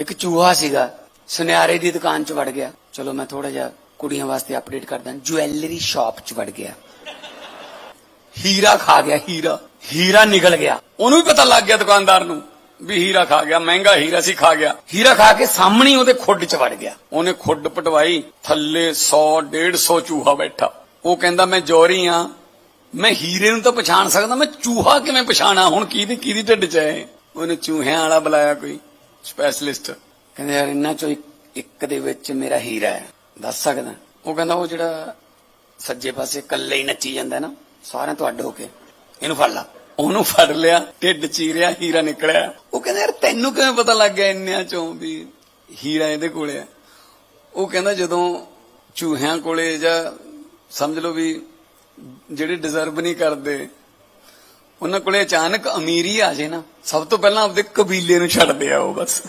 ਇੱਕ ਚੂਹਾ ਸੀਗਾ, ਸੁਨਿਆਰੇ ਦੀ ਦੁਕਾਨ 'ਚ ਵੜ ਗਿਆ। ਚਲੋ ਮੈਂ ਥੋੜਾ ਜਿਹਾ ਕੁੜੀਆਂ ਵਾਸਤੇ ਅਪਡੇਟ ਕਰਦਾ। ਜੁਐਲਰੀ ਸ਼ਾਪ 'ਚ ਵੜ ਗਿਆ। ਹੀਰਾ ਖਾ ਗਿਆ, ਹੀਰਾ। ਹੀਰਾ ਨਿਕਲ ਗਿਆ। ਉਹਨੂੰ ਵੀ ਪਤਾ ਲੱਗ ਗਿਆ ਦੁਕਾਨਦਾਰ ਨੂੰ ਵੀ ਹੀਰਾ ਖਾ ਗਿਆ, ਮਹਿੰਗਾ ਹੀਰਾ ਸੀ, ਖਾ ਗਿਆ। ਹੀਰਾ ਖਾ ਕੇ ਸਾਹਮਣੇ ਉਹਦੇ ਖੁੱਡ 'ਚ ਵੜ ਗਿਆ। ਉਹਨੇ ਖੁੱਡ ਪਟਵਾਈ, ਥੱਲੇ 100 150 ਚੂਹਾ ਬੈਠਾ। ਉਹ ਕਹਿੰਦਾ, ਮੈਂ ਜੋਰੀ ਆ। ਮੈਂ ਹੀਰੇ ਨੂੰ ਤਾਂ ਪਛਾਣ ਸਕਦਾ, ਮੈਂ ਚੂਹਾ ਕਿਵੇਂ ਪਛਾਣਾ? ਹੁਣ ਕਿਹਦੀ ਕਿਹਦੀ ਢਿੱਡ 'ਚ ਹੈ ਉਹਨੇ ਚੂਹਿਆਂ ਵਾਲਾ ਬੁਲਾਇਆ ਕੋਈ। ਸਪੈਸ਼ਲਿਸਟ। ਕਹਿੰਦੇ ਯਾਰ ਇਹਨਾਂ ਚੋਂ ਇੱਕ- ਇੱਕ ਦੇ ਵਿੱਚ ਮੇਰਾ ਹੀਰਾ ਹੈ। ਦੱਸ ਸਕਦਾ। ਉਹ ਕਹਿੰਦਾ ਉਹ ਜਿਹੜਾ ਸੱਜੇ ਪਾਸੇ ਇਕੱਲੇ ਹੀ ਨੱਚੀ ਜਾਂਦਾ ਨਾ ਸਾਰਿਆਂ ਤੋਂ ਅੱਡ ਹੋ ਕੇ ਇਹਨੂੰ ਫੜ ਲਾ। ਉਹਨੂੰ ਫੜ ਲਿਆ ਢਿੱਡ ਚੀਰਿਆ ਹੀਰਾ ਨਿਕਲਿਆ। ਉਹ ਕਹਿੰਦਾ ਯਾਰ ਤੈਨੂੰ ਕਿਵੇਂ ਪਤਾ ਲੱਗ ਗਿਆ ਇੰਨਿਆਂ ਚੋਂ ਵੀ ਹੀਰਾ ਇਹਦੇ ਕੋਲੇ ਆ ਉਹ ਕਹਿੰਦਾ ਜਦੋਂ ਚੂਹਿਆਂ ਕੋਲੇ ਜਾਂ ਸਮਝ ਲਓ ਵੀ ਜਿਹੜੇ ਡਿਜ਼ਰਵ ਨਹੀਂ ਕਰਦੇ ਉਹਨਾਂ ਕੋਲੇ ਅਚਾਨਕ ਅਮੀਰੀ ਆ ਜੇ ਨਾ, ਸਭ ਤੋਂ ਪਹਿਲਾਂ ਆਪਦੇ ਕਬੀਲੇ ਨੂੰ ਛੱਡਦੇ ਆ ਉਹ ਬਸ।